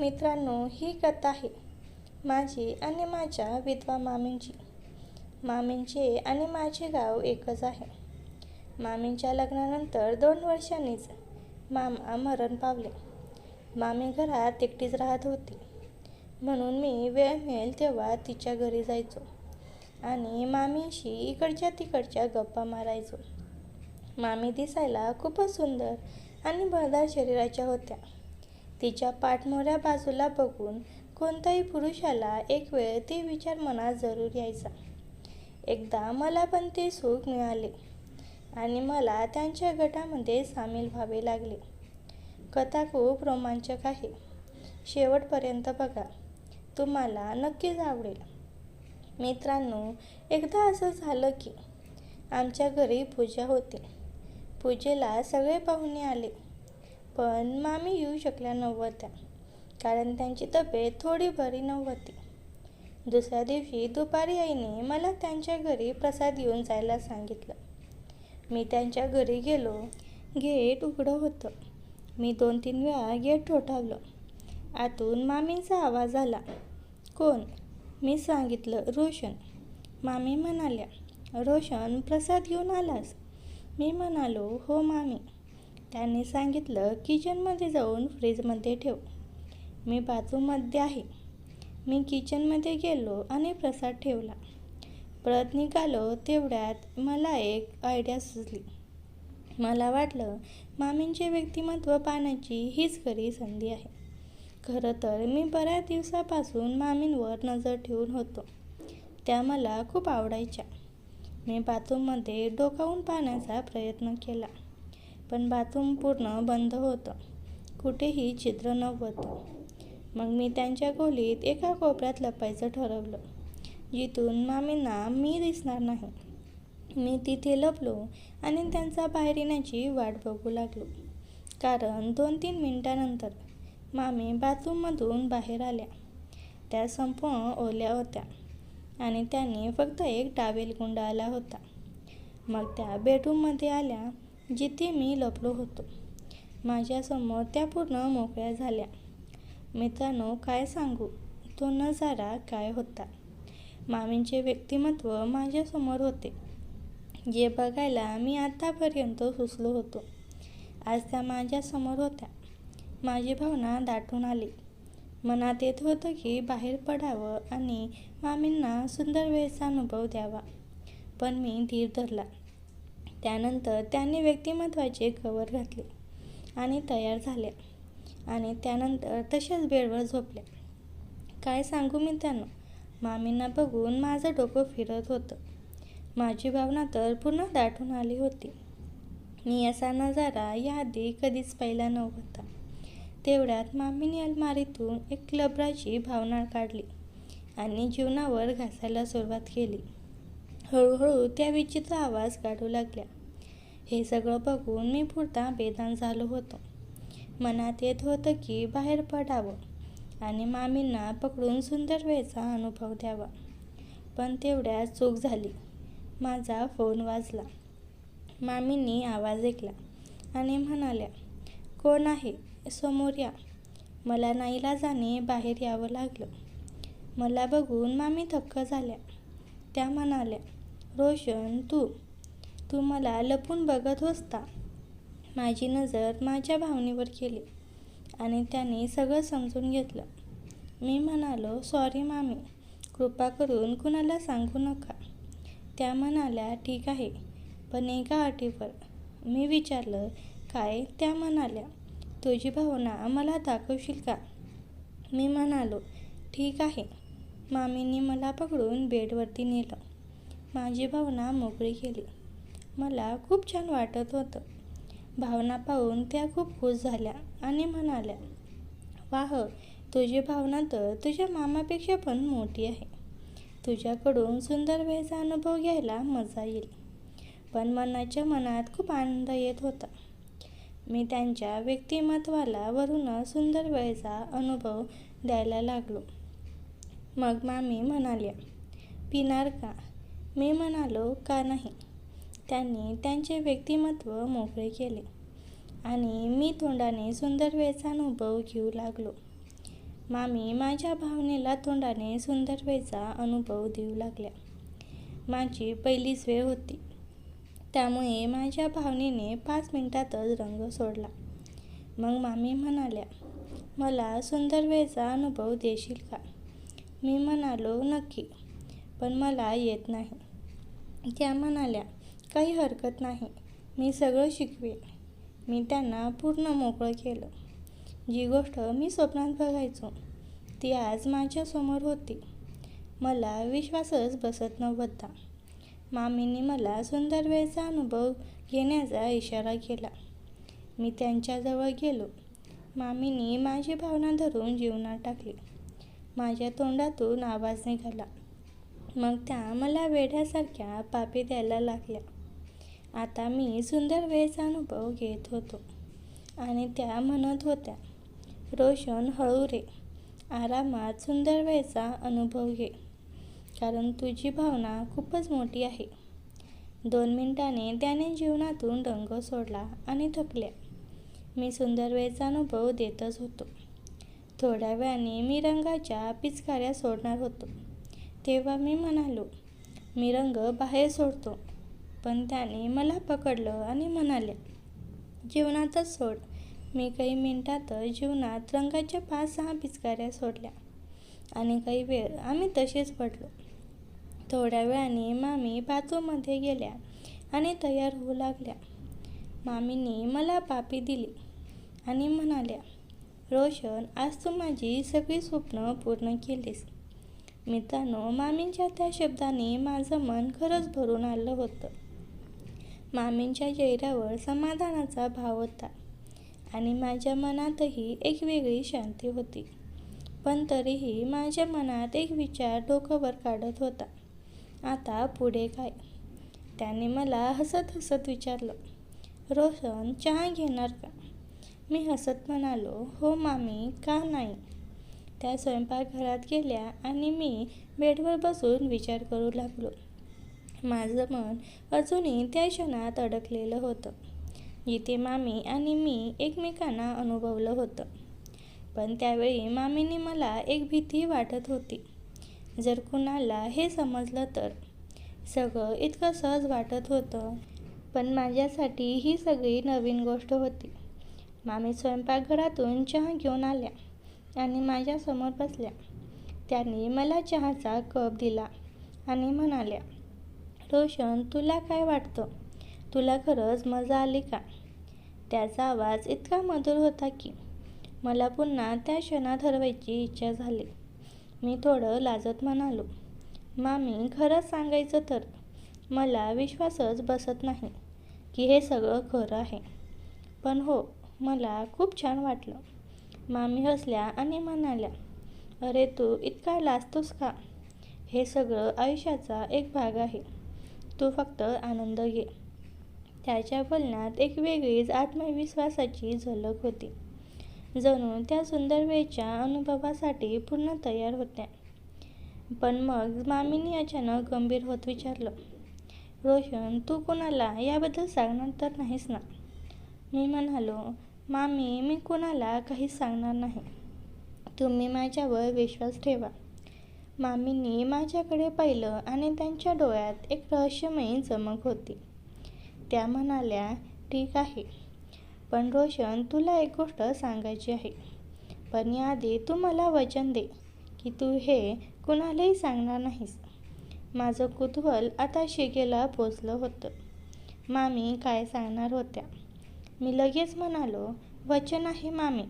मित्रांनो ही कथा आहे माझी आणि माझ्या विधवा मामींची. मामींचे आणि माझे गाव एकच आहे. मामींच्या लग्नानंतर दोन वर्षांनीच मामा मरण पावले. मामी घरात एकटीच राहत होती. म्हणून मी वेळ मिळेल तेव्हा तिच्या घरी जायचो आणि मामींशी इकडच्या तिकडच्या गप्पा मारायचो. मामी दिसायला खूपच सुंदर आणि भरदार शरीराच्या होत्या. तिच्या पाठमोऱ्या बाजूला बघून कोणत्याही पुरुषाला एक वेळ ते विचार मनात जरूर यायचा. एकदा मला पण ते सुख मिळाले आणि मला त्यांच्या गटामध्ये सामील व्हावे लागले. कथा खूप रोमांचक आहे. शेवटपर्यंत बघा. तुम्हाला नक्कीच आवडेल. मित्रांनो एकदा असं झालं की आमच्या घरी पूजा होती. पूजेला सगळे पाहुणे आले. पण मामी येऊ शकल्या नव्हत्या कारण त्यांची तब्येत थोडी बरी नव्हती. दुसऱ्या दिवशी दुपारी आईने मला त्यांच्या घरी प्रसाद घेऊन जायला सांगितलं. मी त्यांच्या घरी गेलो. गेट उघडं होतं. मी दोन तीन वेळा गेट ठोठावलं. आतून मामींचा आवाज आला. कोण? मी सांगितलं रोशन. मामी म्हणाल्या रोशन प्रसाद घेऊन आलास. मी म्हणालो हो मामी. त्यांनी सांगितलं किचनमध्ये जाऊन फ्रीजमध्ये ठेव. मी बाथरूममध्ये आहे. मी किचनमध्ये गेलो आणि प्रसाद ठेवला. परत निघालो तेवढ्यात मला एक आयडिया सुचली. मला वाटलं मामींचे व्यक्तिमत्व पाहण्याची हीच खरी संधी आहे. खरं तर मी बऱ्याच दिवसापासून मामींवर नजर ठेवून होतो. त्या मला खूप आवडायच्या. मी बाथरूममध्ये डोकावून पाहण्याचा प्रयत्न केला. पण बाथरूम पूर्ण बंद होतं. कुठेही चित्र नव्हतं. मग मी त्यांच्या खोलीत एका कोपऱ्यात लपायचं ठरवलं. जिथून मामींना मी दिसणार नाही. मी तिथे लपलो आणि त्यांचा बाहेर येण्याची वाट बघू लागलो. कारण दोन तीन मिनटानंतर मामी बाथरूममधून बाहेर आल्या. त्या संपूर्ण ओल्या होत्या आणि त्यांनी फक्त एक टावेल गुंडाळला होता. मग त्या बेडरूममध्ये आल्या जिथे मी लपलो होतो. माझ्यासमोर त्या पूर्ण मोकळ्या झाल्या. मित्रांनो काय सांगू? तो नजारा काय होता? मामींचे व्यक्तिमत्व माझ्यासमोर होते. जे बघायला मी आतापर्यंत सुचलो होतो. आज त्या माझ्यासमोर होत्या. माझी भावना दाटून आली. मनात येत होतं की बाहेर पडावं आणि मामींना सुंदर वेळचा अनुभव द्यावा. पण मी धीर धरला. त्यानंतर त्यांनी व्यक्तिमत्वाचे कवर घातले आणि तयार झाल्या. आणि त्यानंतर तशाच बेडवर झोपल्या. काय सांगू मी त्यांना मामींना बघून माझं डोकं फिरत होतं. माझी भावना तर पुन्हा दाटून आली होती. मी असा नजारा याआधी कधीच पहिला नव्हता. तेवढ्यात मामीने अलमारीतून एक क्लबराची भावना काढली आणि जीवनावर घासायला सुरुवात केली. हळूहळू त्या विचित्र आवाज काढू लागल्या. हे सगळं बघून मी पुरता बेदान झालो होतो. मनात येत होतं की बाहेर पडावं आणि मामींना पकडून सुंदर वेळचा अनुभव द्यावा. पण तेवढ्यात चूक झाली. माझा फोन वाजला. मामींनी आवाज ऐकला आणि म्हणाल्या कोण आहे? समोर या. मला नाईला जाणे बाहेर यावं लागलं. मला बघून मामी थक्क झाल्या. त्या म्हणाल्या रोशन तू तू मला लपून बघत होता माझी नजर माझ्या भावनेवर केली आणि त्याने सगळं समजून घेतलं. मी म्हणालो सॉरी मामी कृपा करून कुणाला सांगू नका. त्या म्हणाल्या ठीक आहे पण एका अटीवर. मी विचारलं काय? त्या म्हणाल्या तुझी भावना मला दाखवशील का? मी म्हणालो ठीक आहे. मामींनी मला पकडून बेडवरती नेलं. माझी भावना मोकळी केली. मला खूप छान वाटत होतं. भावना पाहून त्या खूप खुश झाल्या आणि म्हणाल्या वाह तुझी भावना तर तुझ्या मामापेक्षा पण मोठी आहे. तुझ्याकडून सुंदर वेळेचा अनुभव घ्यायला मजा येईल. पण मनाच्या मनात खूप आनंद येत होता. मी त्यांच्या व्यक्तिमत्वाला वरून सुंदर वेळेचा अनुभव द्यायला लागलो. मग मामी म्हणाल्या पिणार का? मी म्हणालो का नाही? त्यांनी त्यांचे व्यक्तिमत्व मोकळे केले आणि मी तोंडाने सुंदर वेळचा अनुभव घेऊ लागलो. मामी माझ्या भावनेला तोंडाने सुंदर वेळचा अनुभव देऊ लागल्या. माझी पहिलीच वेळ होती. त्यामुळे माझ्या भावनेने पाच मिनिटातच रंग सोडला. मग मामी म्हणाल्या मला सुंदर वेळचा अनुभव देशील का? मी म्हणालो नक्की पण मला येत नाही. त्या म्हणाल्या काही हरकत नाही. मी सगळं शिकवेन. मी त्यांना पूर्ण मोकळं केलं. जी गोष्ट मी स्वप्नात बघायचो ती आज माझ्यासमोर होती. मला विश्वासच बसत नव्हता. मामींनी मला सुंदर वेळचा अनुभव घेण्याचा इशारा केला. मी त्यांच्याजवळ गेलो. मामींनी माझी भावना धरून जीवनात टाकली. माझ्या तोंडातून आवाज निघाला. मग त्या मला वेड्यासारख्या पापी द्यायला लागल्या. आता मी सुंदर वेळचा अनुभव घेत होतो. आणि त्या म्हणत होत्या रोशन हळू रे. आरामात सुंदर वेळचा अनुभव घे. कारण तुझी भावना खूपच मोठी आहे. दोन मिनिटाने त्याने जीवनातून रंग सोडला आणि थकल्या. मी सुंदर वेळचा अनुभव देतच होतो. थोड्या वेळाने मी रंगाच्या पिचकाऱ्या सोडणार होतो. तेव्हा मी म्हणालो मी रंग बाहेर सोडतो. पण त्याने मला पकडलं आणि म्हणाले जीवनातच सोड. मी काही मिनिटातच जीवनात रंगाच्या पाच सहा पिचकाऱ्या सोडल्या आणि काही वेळ आम्ही तसेच पडलो. थोड्या वेळाने मामी बाथरूममध्ये गेल्या आणि तयार होऊ लागल्या. मामींनी मला पापी दिली आणि म्हणाल्या रोशन आज तू माझी सगळी स्वप्न पूर्ण केलीस. मित्रांनो मामींच्या त्या शब्दाने माझं मन खरंच भरून आलं होतं. मामींच्या चेहऱ्यावर समाधानाचा भाव होता आणि माझ्या मनातही एक वेगळी शांती होती. पण तरीही माझ्या मनात एक विचार डोकंवर काढत होता. आता पुढे काय? त्याने मला हसत हसत विचारलं रोशन चहा घेणार का? मी हसत म्हणालो हो मामी का नाही? त्या स्वयंपाकघरात गेल्या आणि मी बेडवर बसून विचार करू लागलो. माझं मन अजूनही त्या क्षणात अडकलेलं होतं. जिथे मामी आणि मी एकमेकांना अनुभवलं होतं. पण त्यावेळी मामीने मला एक भीती वाटत होती. जर कुणाला हे समजलं तर. सगळं इतकं सहज वाटत होतं. पण माझ्यासाठी ही सगळी नवीन गोष्ट होती. मामी स्वयंपाकघरातून चहा घेऊन आल्या. आणि माझ्यासमोर बसल्या. त्यांनी मला चहाचा कप दिला आणि म्हणाल्या रोशन तुला काय वाटतं? तुला खरंच मजा आली का? त्याचा आवाज इतका मधुर होता की मला पुन्हा त्या क्षणात हरवायची इच्छा झाली. मी थोडं लाजत म्हणालो मामी खरंच सांगायचं तर मला विश्वासच बसत नाही की हे सगळं खरं आहे. पण हो मला खूप छान वाटलं. मामी हसल्या आणि म्हणाल्या अरे तू इतका लाजतोस का? हे सगळं आयुष्याचा एक भाग आहे. तू फक्त आनंद घे. त्याच्या बोलण्यात एक वेगळीच आत्मविश्वासाची झलक होती जणू त्या सुंदर वेळच्या अनुभवासाठी पूर्ण तयार होत्या. पण मग मामीनी अचानक गंभीर होत विचारलं रोशन तू कोणाला याबद्दल सांगणार तर नाहीस ना? मी म्हणालो मामी मी कोणाला काही सांगणार नाही. तुम्ही माझ्यावर विश्वास ठेवा. मामींनी माझ्याकडे पाहिलं आणि त्यांच्या डोळ्यात एक रहस्यमयी चमक होती. त्या म्हणाल्या ठीक आहे. पण रोशन तुला एक गोष्ट सांगायची आहे. पण याआधी तू मला वचन दे की तू हे कुणालाही सांगणार नाहीस. माझं कुतूहल आता शिकेला पोचलं होतं. मामी काय सांगणार होत्या? मी लगेच म्हणालो वचन आहे मामी.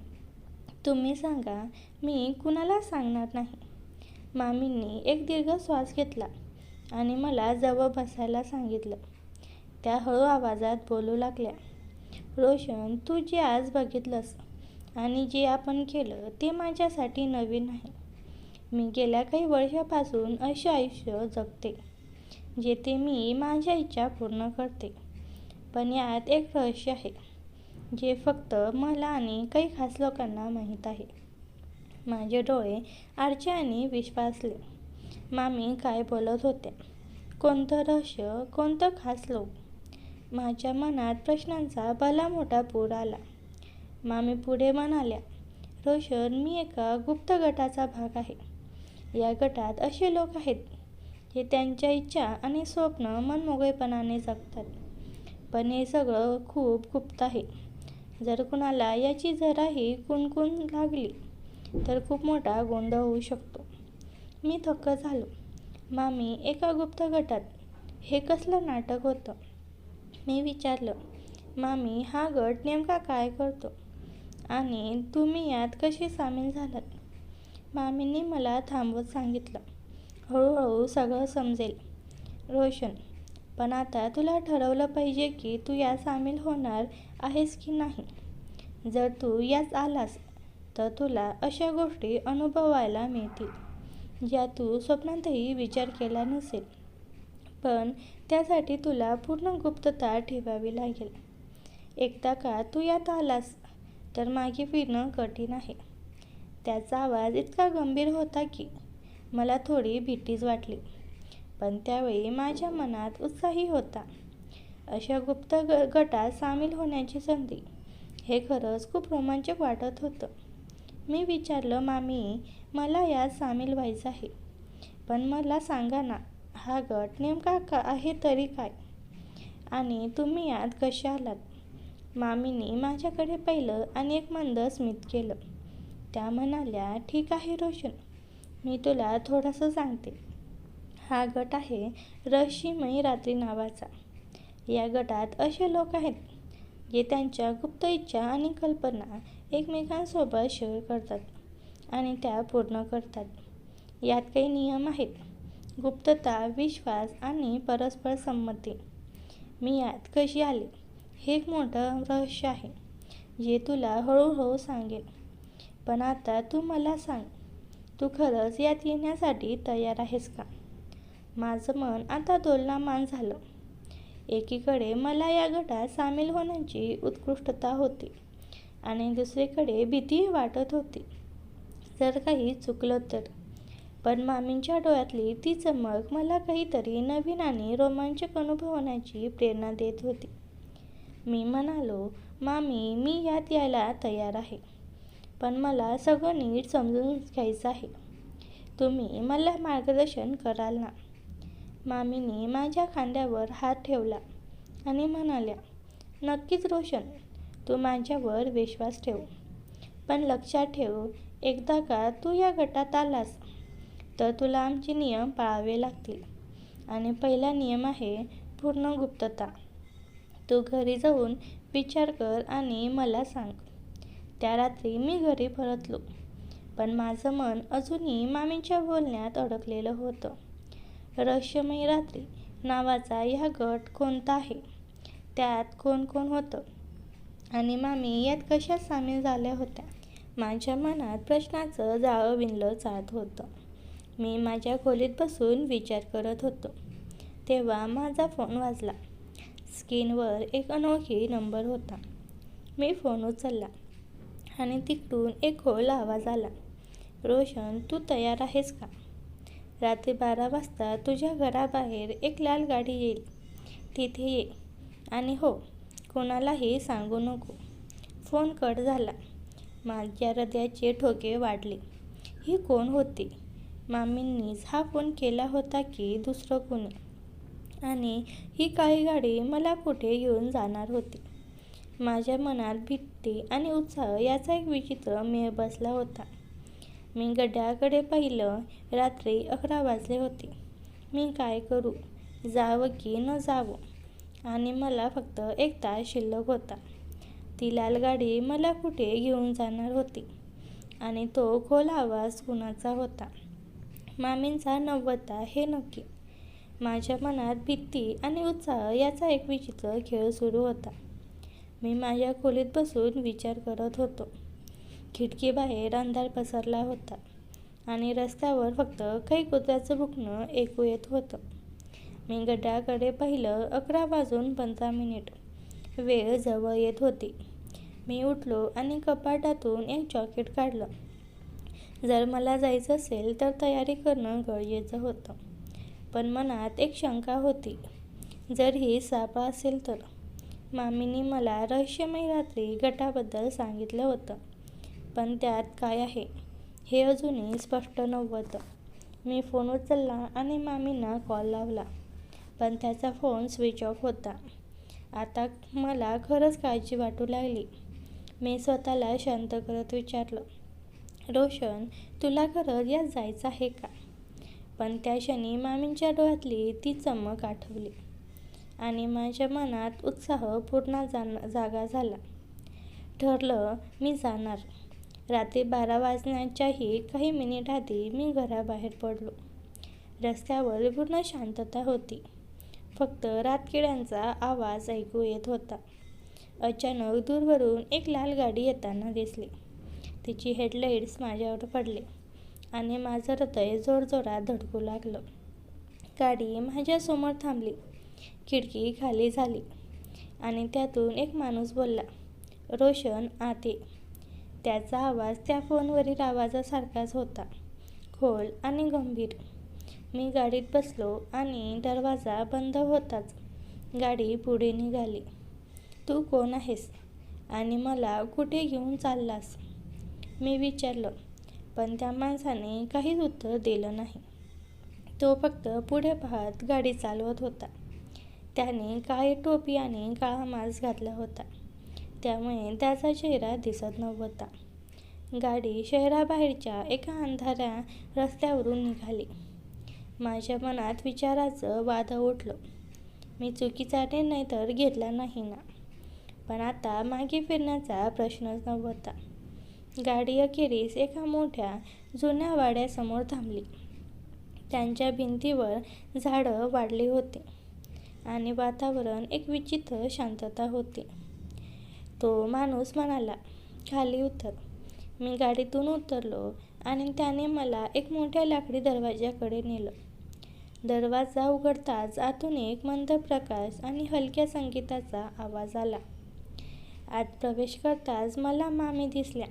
तुम्ही सांगा मी कुणाला सांगणार नाही. मामींनी एक दीर्घ श्वास घेतला आणि मला जवळ बसायला सांगितलं. त्या हळू आवाजात बोलू लागल्या रोशन तू जे आज बघितलंस आणि जे आपण केलं ते माझ्यासाठी नवीन आहे. मी गेल्या काही वर्षापासून असे आयुष्य जगते जेथे मी माझ्या इच्छा पूर्ण करते. पण यात एक रहस्य आहे. जे फक्त मला आणि काही खास लोकांना माहीत आहे. माझे डोळे आरचे आणि विश्वासले. मामी काय बोलत होत्या? कोणतं रहस्य कोणतं खास लोक? माझ्या मनात प्रश्नांचा भला मोठा पूर आला. मामी पुढे म्हणाल्या रोशन मी एका गुप्त गटाचा भाग आहे. या गटात असे लोक आहेत जे त्यांच्या इच्छा आणि स्वप्न मनमोगळेपणाने जगतात. पण हे सगळं खूप गुप्त आहे. जर कुणाला याची जराही कुणकुण लागली तर खूप मोठा गोंधळ होऊ शकतो. मी थक्क झालो. मामी एका गुप्त गटात हे कसलं नाटक होतं? मी विचारलं मामी हा गट नेमका काय करतो? आणि तुम्ही यात कसे सामील झालात? मामींनी मला थांबवत सांगितलं. हळूहळू सगळं समजेल. रोशन पण आता तुला ठरवलं पाहिजे की तू यात सामील होणार आहेस की नाही. जर तू यात आलास तर तुला अशा गोष्टी अनुभवायला मिळतील ज्या तू स्वप्नातही विचार केला नसेल. पण त्यासाठी तुला पूर्ण गुप्तता ठेवावी लागेल. एकदा का तू यात आलास तर मागे फिरणं कठीण आहे. त्याचा आवाज इतका गंभीर होता की मला थोडी भीतीच वाटली. पण त्यावेळी माझ्या मनात उत्साही होता. अशा गुप्त ग गटात सामील होण्याची संधी हे खरंच खूप रोमांचक वाटत होतं. मी विचारलं मामी मला यात सामील व्हायचं आहे. पण मला सांगा ना हा गट नेमका का आहे तरी काय? आणि तुम्ही यात कसे आलात? मामीने माझ्याकडे पाहिलं आणि एक मंद स्मित केलं. त्या म्हणाल्या ठीक आहे रोशन मी तुला थोडंसं सांगते. हा गट आहे रहस्यमयी रात्री नावाचा. या गटात असे लोक आहेत जे त्यांच्या गुप्त इच्छा आणि कल्पना एकमेकांसोबत शेअर करतात आणि त्या पूर्ण करतात. यात काही नियम आहेत. गुप्तता विश्वास आणि परस्पर संमती. मी यात कशी आले? हे एक मोठं रहस्य आहे जे तुला हळूहळू सांगेल. पण आता तू मला सांग तू खरंच यात येण्यासाठी तयार आहेस का? माझं मन आता दोलनामान झालं. एकीकडे मला या गटात सामील होण्याची उत्कृष्टता होती आणि दुसरीकडे भीतीही वाटत होती. जर काही चुकलं तर. पण मामींच्या डोळ्यातली ती चमक मला काहीतरी नवीन आणि रोमांचक अनुभवण्याची प्रेरणा देत होती. मी म्हणालो मामी मी यात यायला तयार आहे. पण मला सगळं नीट समजून घ्यायचं आहे. तुम्ही मला मार्गदर्शन कराल ना? मामीने माझ्या खांद्यावर हात ठेवला आणि म्हणाल्या नक्कीच रोशन तू माझ्यावर विश्वास ठेव. पण लक्षात ठेव एकदा का तू या गटात आलास तर तुला आमचे नियम पाळावे लागतील. आणि पहिला नियम आहे पूर्ण गुप्तता. तू घरी जाऊन विचार कर आणि मला सांग. त्या रात्री मी घरी परतलो पण माझं मन अजूनही मामींच्या बोलण्यात अडकलेलं होतं. रहस्यमयी रात्री नावाचा ह्या गट कोणता आहे? त्यात कोण कोण होतं? आणि मामी यात कशा सामील झाल्या होत्या? माझ्या मनात प्रश्नाचं जाळं विणलं जात होतं. मी माझ्या खोलीत बसून विचार करत होतो. तेव्हा माझा फोन वाजला. स्क्रीनवर एक अनोळखी नंबर होता. मी फोन उचलला आणि तिकडून एक खोल आवाज आला. रोशन तू तयार आहेस का? रात्री बारा वाजता तुझ्या घराबाहेर एक लाल गाडी येईल. तिथे ये. आणि हो कोणालाही सांगू नको. फोन कट झाला. माझ्या हृदयाचे ठोके वाढले. ही कोण होती? मामींनीच हा फोन केला होता की दुसरं कोणी? आणि ही काही गाडी मला कुठे घेऊन जाणार होती? माझ्या मनात भीती आणि उत्साह याचा एक विचित्र मेळ बसला होता. मी गड्याकडे पाहिलं रात्री अकरा वाजले होते. मी काय करू? जावं की न जावं? आणि मला फक्त एक तास शिल्लक होता. ती लाल गाडी मला कुठे घेऊन जाणार होती? आणि तो खोल आवाज कुणाचा होता? मामींचा नव्वता हे नक्की. माझ्या मनात भीती आणि उत्साह याचा एक विचित्र खेळ सुरू होता. मी माझ्या खोलीत बसून विचार करत होतो. खिडकीबाहेर अंधार पसरला होता आणि रस्त्यावर फक्त काही कुत्र्याचं भुकणं ऐकू येत होतं. मी गड्याकडे पाहिलं अकरा वाजून पंधरा मिनिट. वेळ जवळ येत होती. मी उठलो आणि कपाटातून एक जॉकेट काढलं. जर मला जायचं असेल तर तयारी करणं गरजेचं होतं. पण मनात एक शंका होती. जर ही सापळा असेल तर? मामीने मला रहस्यमय रात्री गटाबद्दल सांगितलं होतं. पण त्यात काय आहे? हे अजूनही स्पष्ट नव्हतं. मी फोन उचलला आणि मामींना कॉल लावला. पण त्याचा फोन स्विच ऑफ होता. आता मला खरंच काळजी वाटू लागली. मी स्वतःला शांत करत विचारलं रोशन तुला खरंच यात जायचं आहे का? पण त्या क्षणी मामींच्या डोळ्यातली ती चमक आठवली आणि माझ्या मनात उत्साह पूर्ण जाण जागा झाला. ठरलं मी जाणार. रात्री बारा वाजण्याच्याही काही मिनिट आधी मी घराबाहेर पडलो. रस्त्यावर पूर्ण शांतता होती. फक्त रातकिड्यांचा आवाज ऐकू येत होता. अचानक दूरवरून एक लाल गाडी येताना दिसली. तिची हेडलाईट्स माझ्यावर पडले आणि माझं हृदय जोरजोरात धडकू लागलं. गाडी माझ्यासमोर थांबली. खिडकी खाली झाली आणि त्यातून एक माणूस बोलला रोशन आते त्याचा आवाज त्या फोनवरील आवाजासारखाच होता. खोल आणि गंभीर. मी गाडीत बसलो आणि दरवाजा बंद होताच. गाडी पुढे निघाली. तू कोण आहेस? आणि मला कुठे घेऊन चाललास? मी विचारलं पण त्या माणसाने काहीच उत्तर दिलं नाही. तो फक्त पुढे पाहत गाडी चालवत होता. त्याने काळी टोपी आणि काळा मास्क घातला होता. त्यामुळे त्याचा चेहरा दिसत नव्हता. गाडी शहराबाहेरच्या एका अंधाऱ्या रस्त्यावरून निघाली. माझ्या मनात विचाराचं वादळ उठलं. मी चुकीचा निर्णय तर घेतला नाही ना. पण आता मागे फिरण्याचा प्रश्नच नव्हता. गाडी अखेरीस एका मोठ्या जुन्या वाड्यासमोर थांबली. त्यांच्या भिंतीवर झाडं वाढली होती आणि वातावरण एक विचित्र शांतता होती. तो माणूस म्हणाला खाली उतर. मी गाडीतून उतरलो आणि त्याने मला एक मोठ्या लाकडी दरवाजाकडे नेलं. दरवाजा उघडताच आतून एक मंद प्रकाश आणि हलक्या संगीताचा आवाज आला. आत प्रवेश करताच मला मामी दिसल्या.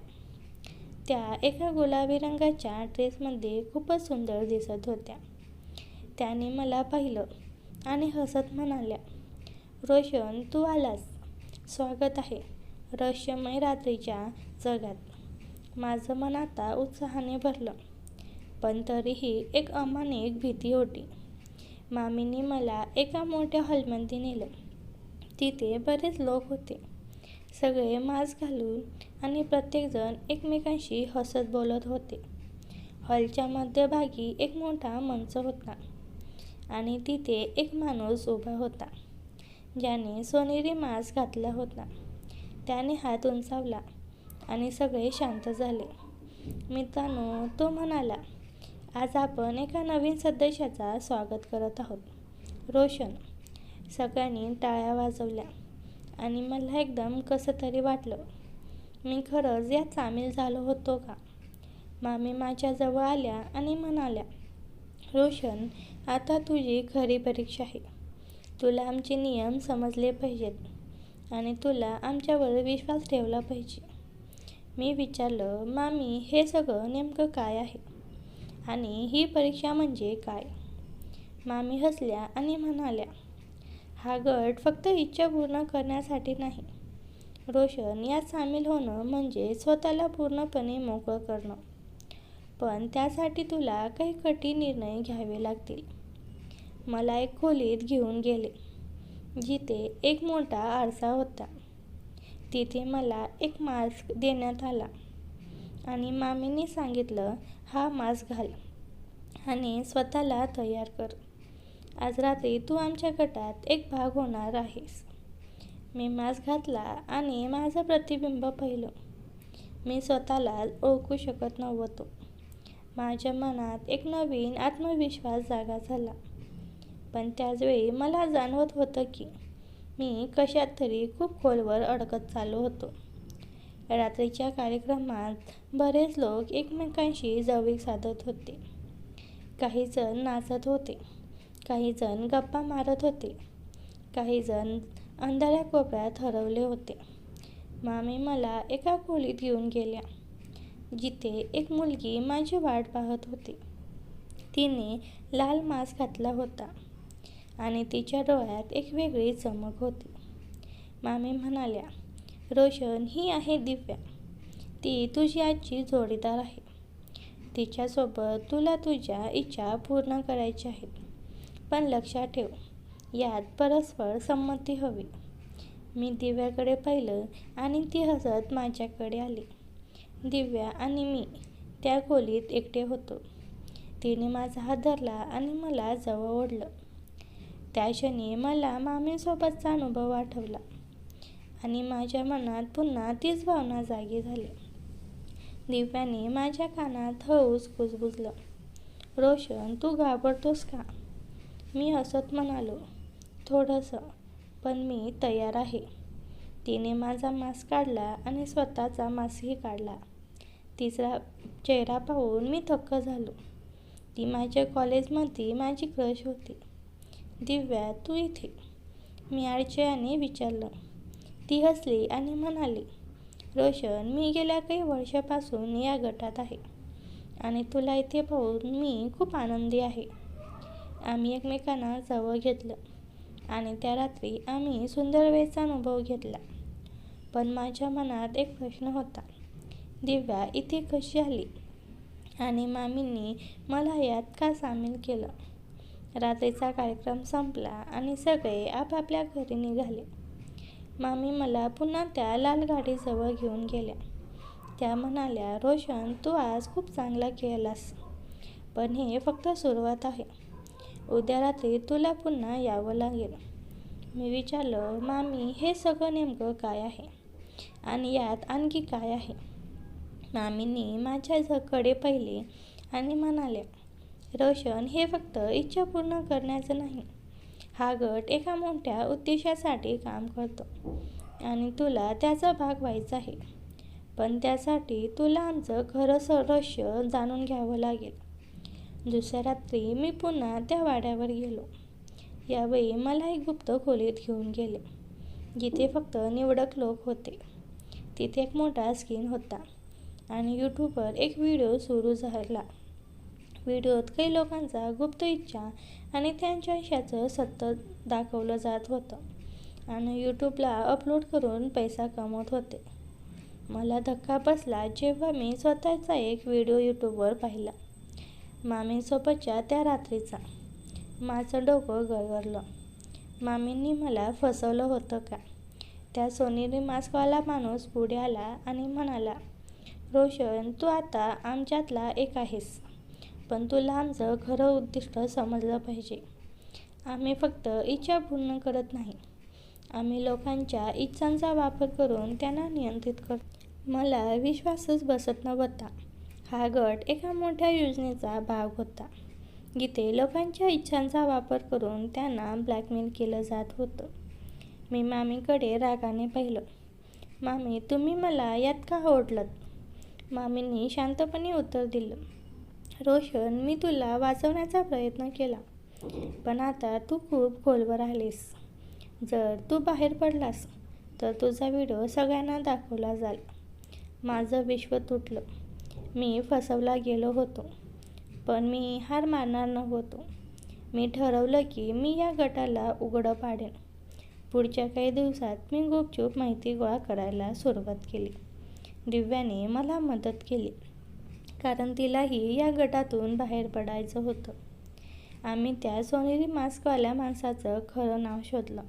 त्या एका गुलाबी रंगाच्या ड्रेसमध्ये खूपच सुंदर दिसत होत्या. त्याने मला पाहिलं आणि हसत म्हणाल्या रोशन तू आलास. स्वागत आहे. रहस्यमय रात्रीच्या जगात. माझं मन आता उत्साहाने भरलं पण तरीही एक अमानिक भीती होती. मामीने मला एका मोठ्या हॉलमध्ये नेलं. तिथे बरेच लोक होते. सगळे मास्क घालून आणि प्रत्येकजण एकमेकांशी हसत बोलत होते. हॉलच्या मध्यभागी एक मोठा मंच होता आणि तिथे एक माणूस उभा होता ज्याने सोनेरी मास्क घातला होता. त्याने हात उंचावला आणि सगळे शांत झाले. मित्रांनो तो म्हणाला आज आपण एका नवीन सदस्याचा स्वागत करत आहोत. रोशन सगळ्यांनी टाळ्या वाजवल्या आणि मला एकदम कसं तरी वाटलं मी खरंच यात सामील झालो होतो का? मामी माझ्याजवळ आल्या आणि म्हणाल्या रोशन आता तुझी खरी परीक्षा आहे. तुला आमचे नियम समजले पाहिजेत. आणि तुला आमच्यावर विश्वास ठेवला पाहिजे. मी विचारलं मामी हे सगळं नेमकं काय आहे? आणि ही परीक्षा म्हणजे काय? मामी हसल्या आणि म्हणाल्या हा गट फक्त इच्छा पूर्ण करण्यासाठी नाही. रोशन यात सामील होणं म्हणजे स्वतःला पूर्णपणे मोकळं करणं. पण त्यासाठी तुला काही कठीण निर्णय घ्यावे लागतील. मला एक खोलीत घेऊन गेले. जिथे एक मोठा आरसा होता. तिथे मला एक मास्क देण्यात आला आणि मामीने सांगितलं हा मास्क घाल आणि स्वतःला तयार कर. आज रात्री तू आमच्या गटात एक भाग होणार आहेस. मी मास्क घातला आणि माझं प्रतिबिंब पाहिलं. मी स्वतःला ओळखू शकत नव्हतो. माझ्या मनात एक नवीन आत्मविश्वास जागा झाला. पण त्याचवेळी मला जाणवत होतं की मी कशात तरी खूप खोलवर अडकत चाललो होतो. रात्रीच्या कार्यक्रमात बरेच लोक एकमेकांशी जवळीक साधत होते. काही जण नाचत होते काही जण गप्पा मारत होते काही जण अंधाऱ्या कोपऱ्यात हरवले होते. मामी मला एका खोलीत घेऊन गेल्या जिथे एक मुलगी माझी वाट पाहत होती. तिने लाल मास्क घातला होता. आणि तिच्या डोळ्यात एक वेगळी चमक होती. मामी म्हणाल्या रोशन ही आहे दिव्या. ती तुझी आजची जोडीदार आहे. तिच्यासोबत तुला तुझ्या इच्छा पूर्ण करायच्या आहेत. पण लक्षात ठेव यात परस्पर संमती हवी. मी दिव्याकडे पाहिलं आणि ती हसत माझ्याकडे आली. दिव्या आणि मी त्या खोलीत एकटे होतो. तिने माझा हात धरला आणि मला जवळ ओढलं. त्या क्षणी मला मामीसोबतचा अनुभव आठवला. आणि माझ्या मनात पुन्हा तीच भावना जागी झाली. दिव्याने माझ्या कानात हळूच कुजबुजलं. रोशन तू घाबरतोस का? मी हसत म्हणालो थोडंसं पण मी तयार आहे. तिने माझा मास्क काढला आणि स्वतःचा मास्कही काढला. तिचा चेहरा पाहून मी थक्क झालो. ती माझ्या कॉलेजमध्ये माझी क्रश होती. दिव्या तू इथे. मी आळचयाने विचारलं ती हसली आणि म्हणाली रोशन मी गेल्या काही वर्षापासून या गटात आहे आणि तुला इथे पाहून मी खूप आनंदी आहे. आम्ही एकमेकांना जवळ घेतलं आणि त्या रात्री आम्ही सुंदर वेळचा अनुभव घेतला. पण माझ्या मनात एक प्रश्न होता दिव्या इथे कशी आली? आणि मामींनी मला यात का सामील केलं? रात्रीचा कार्यक्रम संपला आणि सगळे आपापल्या घरी निघाले. मामी मला पुन्हा त्या लाल गाडीजवळ घेऊन गेल्या. त्या म्हणाल्या रोशन तू आज खूप चांगला केलास पण हे फक्त सुरुवात आहे. उद्या रात्री तुला पुन्हा यावं लागेल. मी विचारलं मामी हे सगळं नेमकं काय आहे? आणि यात आणखी काय आहे? मामींनी माझ्याकडे पाहिले आणि म्हणाले रोशन हे फक्त इच्छा पूर्ण करण्याचं नाही. हा गट एका मोठ्या उद्देशासाठी काम करतो आणि तुला त्याचा भाग व्हायचा आहे. पण त्यासाठी तुला आमचं खरं रहस्य जाणून घ्यावं लागेल. दुसऱ्या रात्री मी पुन्हा त्या वाड्यावर गेलो. यावेळी मला एक गुप्त खोलीत घेऊन गेले. जिथे फक्त निवडक लोक होते. तिथे एक मोठा स्क्रीन होता आणि यूट्यूबवर एक व्हिडिओ सुरू झाला. व्हिडिओत काही लोकांचा गुप्त इच्छा आणि त्यांच्या यशाचं सत्य दाखवलं जात होतं. आणि यूट्यूबला अपलोड करून पैसा कमवत होते. मला धक्का बसला जेव्हा मी स्वतःचा एक व्हिडिओ यूट्यूबवर पाहिला. मामीसोबतच्या त्या रात्रीचा. माझं डोकं गळगळलं. मामींनी मला फसवलं होतं का? त्या सोनेरी मास्कवाला माणूस पुढे आला आणि म्हणाला रोशन तू आता आमच्यातला एक आहेस. पण तुला आमचं खरं उद्दिष्ट समजलं पाहिजे. आम्ही फक्त इच्छा पूर्ण करत नाही. आम्ही लोकांच्या इच्छांचा वापर करून त्यांना नियंत्रित करतो. मला विश्वासच बसत नव्हता. हा गट एका मोठ्या योजनेचा भाग होता. जिथे लोकांच्या इच्छांचा वापर करून त्यांना ब्लॅकमेल केलं जात होतं. मी मामीकडे रागाने पाहिलं. मामी तुम्ही मला यात का ओढलत? मामींनी शांतपणे उत्तर दिलं. रोशन मी तुला वाचवण्याचा प्रयत्न केला. पण आता तू खूप खोलवर आलीस जर तू बाहेर पडलास तर तुझा व्हिडिओ सगळ्यांना दाखवला जाईल. माझं विश्व तुटलं. मी फसवला गेलो होतो. पण मी हार मानणार नव्हतो. मी ठरवलं की मी या गटाला उघडं पाडेन. पुढच्या काही दिवसात मी गुपचूप माहिती गोळा करायला सुरुवात केली. दिव्याने मला मदत केली. कारण तिलाही या गटातून बाहेर पडायचं होतं. आम्ही त्या सोनेरी मास्कवाल्या माणसाचं खरं नाव शोधलं.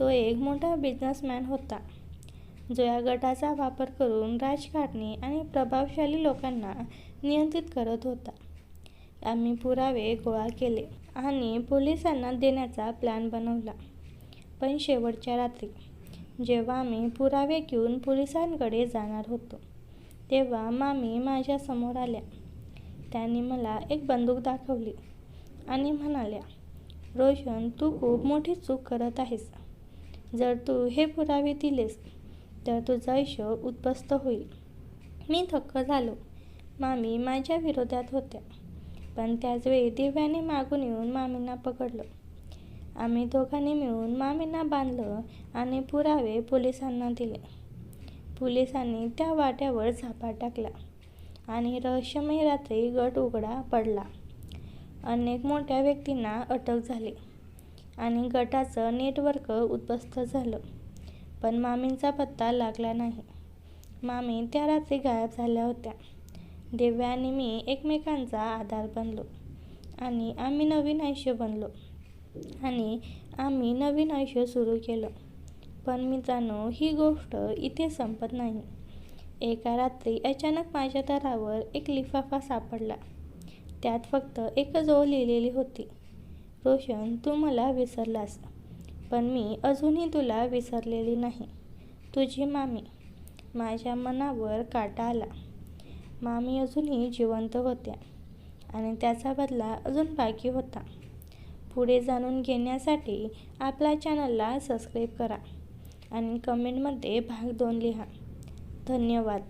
तो एक मोठा बिझनेसमॅन होता. जो या गटाचा वापर करून राजकारणी आणि प्रभावशाली लोकांना नियंत्रित करत होता. आम्ही पुरावे गोळा केले आणि पोलिसांना देण्याचा प्लॅन बनवला. पण शेवटच्या रात्री जेव्हा आम्ही पुरावे घेऊन पोलिसांकडे जाणार होतो तेव्हा मामी माझ्यासमोर आल्या. त्यांनी मला एक बंदूक दाखवली आणि म्हणाल्या रोशन तू खूप मोठी चूक करत आहेस. जर तू हे पुरावे दिलेस तर तुझं आयुष्य उद्ध्वस्त होईल. मी थक्क झालो. मामी माझ्या विरोधात होत्या. पण त्याचवेळी दिव्याने मागून येऊन मामींना पकडलं. आम्ही दोघांनी मिळून मामींना बांधलं आणि पुरावे पोलिसांना दिले. पोलिसांनी त्या वाट्यावर झापा टाकला आणि रहस्यमय रात्री गट उघडा पडला. अनेक मोठ्या व्यक्तींना अटक झाली आणि गटाचं नेटवर्क उद्ध्वस्त झालं. पण मामींचा पत्ता लागला नाही. मामी त्या रात्री गायब झाल्या होत्या. दिव्या आणि मी एकमेकांचा आधार बनलो आणि आम्ही नवीन आयुष्य बनलो आणि आम्ही नवीन आयुष्य सुरू केलं. पण मित्रांनो ही गोष्ट इथे संपत नाही. एका रात्री अचानक माझ्या दारावर एक लिफाफा सापडला. त्यात फक्त एकच ओळ लिहिलेली होती. रोशन तू मला विसरलास पण मी अजूनही तुला विसरलेली नाही. तुझी मामी माझ्या मनावर काटा आला. मामी अजूनही जिवंत होत्या आणि त्याचा बदला अजून बाकी होता. पुढे जाणून घेण्यासाठी आपल्या चॅनलला सबस्क्राईब करा. आणि कमेंटमध्ये भाग दोन लिहा. धन्यवाद.